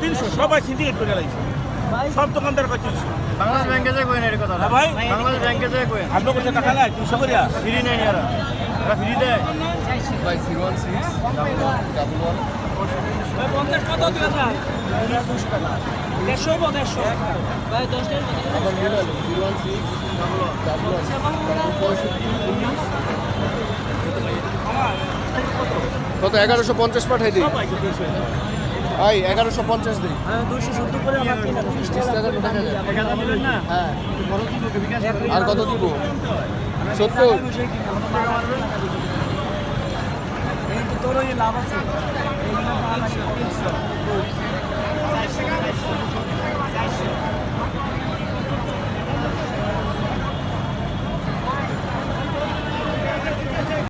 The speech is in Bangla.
তিনশো সবাই সিন্ডিকেট করে লাগছে সব দোকানদার কাছে তিনশো? বাংলাদেশ ব্যাংকে যায় কই না এর কথা হ্যাঁ ভাই। বাংলাদেশ ব্যাংকে যায় কই আপনার কাছে টাকা তিনশো ফ্রি নেই এরা এরা ফ্রি দেয়। পঞ্চাশ কত দিবেন না দেড়শো দেড়শো। ভাই দশ ভাই টাকা এক এগারোশো পঞ্চাশ পাঠাই দিই ভাই এগারোশো পঞ্চাশ দিই করে আর কত দিব? সত্তর। তোর লাভ আছে।